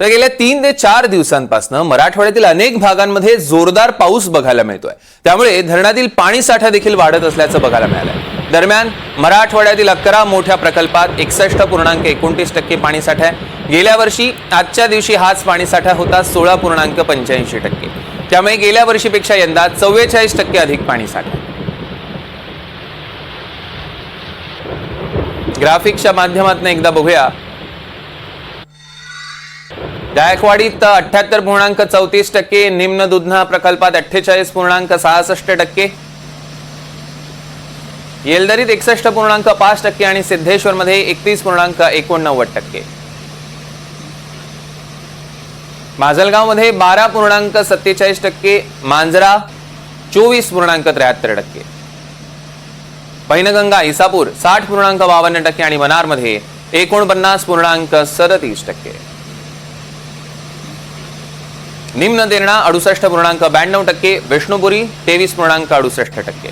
तर गेल्या तीन ते चार दिवसांपासून मराठवाड्यातील अनेक भागांमध्ये जोरदार पाऊस बघायला मिळतोय. त्यामुळे धरणातील पाणी साठा देखील वाढत असल्याचं बघायला मिळालंय. दरम्यान मराठवाड्यातील अकरा मोठ्या प्रकल्पात एकसष्ट पूर्णांक एकोणतीस टक्के पाणीसाठा आहे. गेल्या वर्षी आजच्या दिवशी हाच पाणीसाठा होता सोळा पूर्णांक पंच्याऐंशी टक्के. त्यामुळे गेल्या वर्षीपेक्षा यंदा चव्वेचाळीस टक्के अधिक पाणीसाठा साठा ग्राफिक्सच्या माध्यमातून एकदा बघूया. जायकवाडीत अठ्याहत्तर पूर्णांक चौतीस टक्के निम्न दुधना प्रकल्पात अठ्ठेचाळीस पूर्णांक सहासष्ट टक्के. येलदरीत एकसष्ट पूर्णांक पाच टक्के आणि सिद्धेश्वरमध्ये एकतीस पूर्णांक एकोणनव्वद टक्के. माजलगावमध्ये बारा पूर्णांक सत्तेचाळीस टक्के मांजरा चोवीस पूर्णांक त्र्याहत्तर टक्के. पैनगंगा इसापूर साठ पूर्णांक बावन्न टक्के आणि मनारमध्ये एकोणपन्नास पूर्णांक सदतीस टक्के. निम्न देरणा अडुसष्ट पूर्णांक ब्याण्णव टक्के विष्णुपुरी तेवीस पूर्णांक अडुसष्ट टक्के.